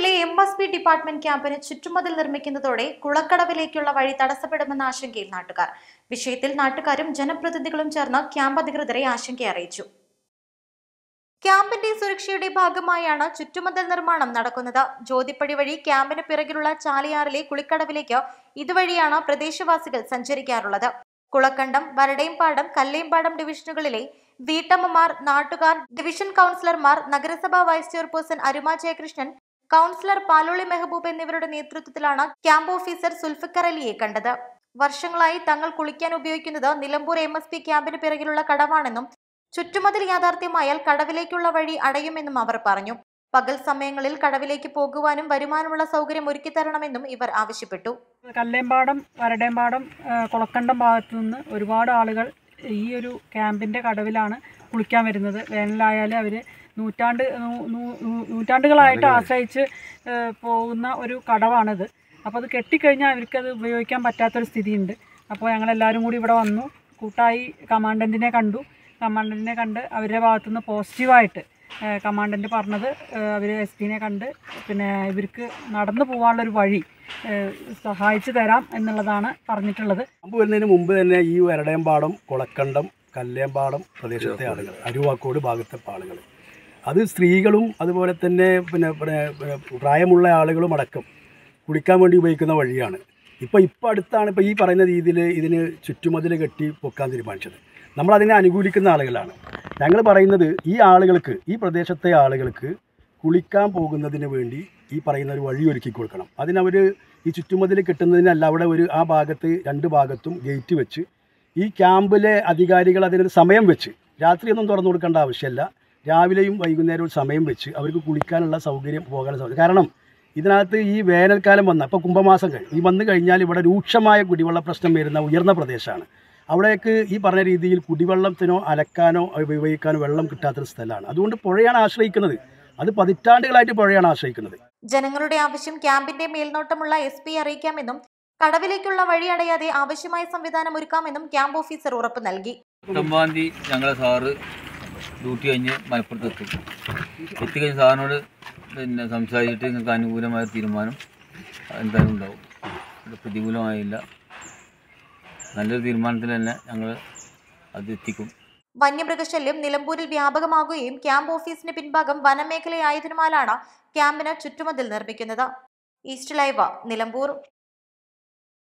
നിലമ്പൂരിലെ M S P department ക്യാമ്പിന് ചുറ്റുമതിൽ നിർമ്മിക്കുന്നതോടെ കുളക്കടവിലേക്കുള്ള വഴി തടസ്സപ്പെടുമെന്ന ആശങ്കയിൽ നാട്ടുകാർ. വിഷയത്തിൽ നാട്ടുകാരും ജനപ്രതിനിധികളും ചേർന്ന് ക്യാമ്പ് അധികൃതരെ ആശങ്ക അറിയിച്ചു. ക്യാമ്പിന്റെ സുരക്ഷയുടെ ഭാഗമായാണ് ചുറ്റുമതിൽ നിർമ്മാണം നടക്കുന്നത്. ജ്യോതിപ്പടി വഴി ക്യാമ്പിന് പിറകിലുള്ള ചാലിയാറിലെ കുളിക്കടവിലേക്ക് ഇതുവഴിയാണ് പ്രദേശവാസികൾ സഞ്ചരിക്കാറുള്ളത്. കുളക്കണ്ടം വരടേംപാടം കല്ലേംപാടം ഡിവിഷനുകളിലെ വീട്ടമ്മമാർ നാട്ടുകാർ ഡിവിഷൻ കൗൺസിലർമാർ നഗരസഭാ വൈസ് ചെയർപേഴ്സൺ അരുമ ജയകൃഷ്ണൻ കൗൺസിലർ പാലോളി മെഹബൂബ് എന്നിവരുടെ നേതൃത്വത്തിലാണ് ക്യാമ്പ് ഓഫീസർ സുൽഫിക്കർ അലിയെ കണ്ടത്. വർഷങ്ങളായി തങ്ങൾ കുളിക്കാൻ ഉപയോഗിക്കുന്നത് നിലമ്പൂർ എം എസ് പി ക്യാമ്പിന് പിറകിലുള്ള കടവാണെന്നും ചുറ്റുമതിൽ യാഥാർത്ഥ്യമായാൽ കടവിലേക്കുള്ള വഴി അടയുമെന്നും അവർ പറഞ്ഞു. പകൽ സമയങ്ങളിൽ കടവിലേക്ക് പോകുവാനും വരുമാനമുള്ള സൗകര്യം ഒരുക്കിത്തരണമെന്നും ഇവർ ആവശ്യപ്പെട്ടു. കല്ലേമ്പാടം വരടേമ്പാടം കുളക്കണ്ടം ഭാഗത്തു നിന്ന് ഒരുപാട് ആളുകൾ ഈ ഒരു ക്യാമ്പിന്റെ കടവിലാണ് കുളിക്കാൻ വരുന്നത്. വേനലായാലും അവർ നൂറ്റാണ്ട് നൂറ്റാണ്ടുകളായിട്ട് ആശ്രയിച്ച് പോകുന്ന ഒരു കടവാണിത്. അപ്പോൾ അത് കെട്ടിക്കഴിഞ്ഞാൽ അവർക്കത് ഉപയോഗിക്കാൻ പറ്റാത്തൊരു സ്ഥിതിയുണ്ട്. അപ്പോൾ ഞങ്ങളെല്ലാവരും കൂടി ഇവിടെ വന്നു. കൂട്ടായി കമാൻഡന്റിനെ കണ്ടു. കമാൻഡന്റിനെ കണ്ട് അവരുടെ ഭാഗത്തുനിന്ന് പോസിറ്റീവായിട്ട് കമാൻഡന്റ് പറഞ്ഞത് അവർ എസ് പിനെ കണ്ട് പിന്നെ ഇവർക്ക് നടന്നു പോകാനുള്ളൊരു വഴി സഹായിച്ചു തരാം എന്നുള്ളതാണ് പറഞ്ഞിട്ടുള്ളത്. അമ്പ് വരുന്നതിന് മുമ്പ് തന്നെ ഈ വരടയമ്പാടം കുളക്കണ്ടം കല്ലേമ്പാടം പ്രദേശത്തെ ആളുകൾ അരുവാക്കോട് ഭാഗത്തെ ആളുകൾ. അത് സ്ത്രീകളും അതുപോലെ തന്നെ പിന്നെ പ്രായമുള്ള ആളുകളും അടക്കം കുളിക്കാൻ വേണ്ടി ഉപയോഗിക്കുന്ന വഴിയാണ്. ഇപ്പോൾ ഇപ്പോൾ അടുത്താണ് ഇപ്പോൾ ഈ പറയുന്ന രീതിയിൽ ഇതിന് ചുറ്റുമതിൽ കെട്ടി പൊക്കാൻ തീരുമാനിച്ചത്. നമ്മളതിനെ അനുകൂലിക്കുന്ന ആളുകളാണ്. ഞങ്ങൾ പറയുന്നത് ഈ ആളുകൾക്ക് ഈ പ്രദേശത്തെ ആളുകൾക്ക് കുളിക്കാൻ പോകുന്നതിന് വേണ്ടി ഈ പറയുന്ന ഒരു വഴി ഒരുക്കി കൊടുക്കണം. അതിനവർ ഈ ചുറ്റുമതിൽ കിട്ടുന്നതിനല്ല അവിടെ ഒരു ആ ഭാഗത്ത് രണ്ട് ഭാഗത്തും ഗേറ്റ് വെച്ച് ഈ ക്യാമ്പിലെ അധികാരികൾ അതിനൊരു സമയം വെച്ച് രാത്രിയൊന്നും തുറന്നു കൊടുക്കേണ്ട ആവശ്യമില്ല രാവിലെയും വൈകുന്നേരവും സമയം വെച്ച് അവർക്ക് കുളിക്കാനുള്ള സൗകര്യം പോകാനുള്ള സൗകര്യം. കാരണം ഇതിനകത്ത് ഈ വേനൽക്കാലം വന്ന ഇപ്പോൾ കുംഭമാസം കഴിഞ്ഞു ഈ വന്നു കഴിഞ്ഞാൽ ഇവിടെ രൂക്ഷമായ കുടിവെള്ള പ്രശ്നം വരുന്ന ഉയർന്ന പ്രദേശമാണ്. അവിടേക്ക് ഈ പറഞ്ഞ രീതിയിൽ കുടിവെള്ളത്തിനോ അലക്കാനോ ഉപയോഗിക്കാനോ വെള്ളം കിട്ടാത്തൊരു സ്ഥലമാണ്. അതുകൊണ്ട് പുഴയാണ് ആശ്രയിക്കുന്നത്. അത് പതിറ്റാണ്ടുകളായിട്ട് പുഴയാണ് ആശ്രയിക്കുന്നത്. ജനങ്ങളുടെ ആവശ്യം ക്യാമ്പിന്റെ മേൽനോട്ടമുള്ള എസ് പി അറിയിക്കാമെന്നും കടവിലേക്കുള്ള വഴി അടയാതെ ആവശ്യമായ സംവിധാനം ഒരുക്കാമെന്നും ക്യാമ്പ് ഓഫീസർ ഉറപ്പ് നൽകി. പത്തൊമ്പതാം തീയതി ഞങ്ങളെ സാറ് ഡ്യൂട്ടി കഴിഞ്ഞ് മലപ്പുറത്ത് എത്തും. എത്തിക്കഴിഞ്ഞ് സാറിനോട് പിന്നെ സംസാരിച്ചിട്ട് നിങ്ങൾക്ക് അനുകൂലമായ തീരുമാനം എന്തായാലും ഉണ്ടാവും. പ്രതികൂലമായില്ല. നല്ലൊരു തീരുമാനത്തിൽ തന്നെ ഞങ്ങൾ അത് എത്തിക്കും. വന്യമൃഗശല്യം നിലമ്പൂരിൽ വ്യാപകമാകുകയും ക്യാമ്പ് ഓഫീസിന് പിൻഭാഗം വനമേഖലയായതിനാലാണ് ക്യാമ്പിന് ചുറ്റുമതിൽ നിർമ്മിക്കുന്നത്. East Live Nilambur.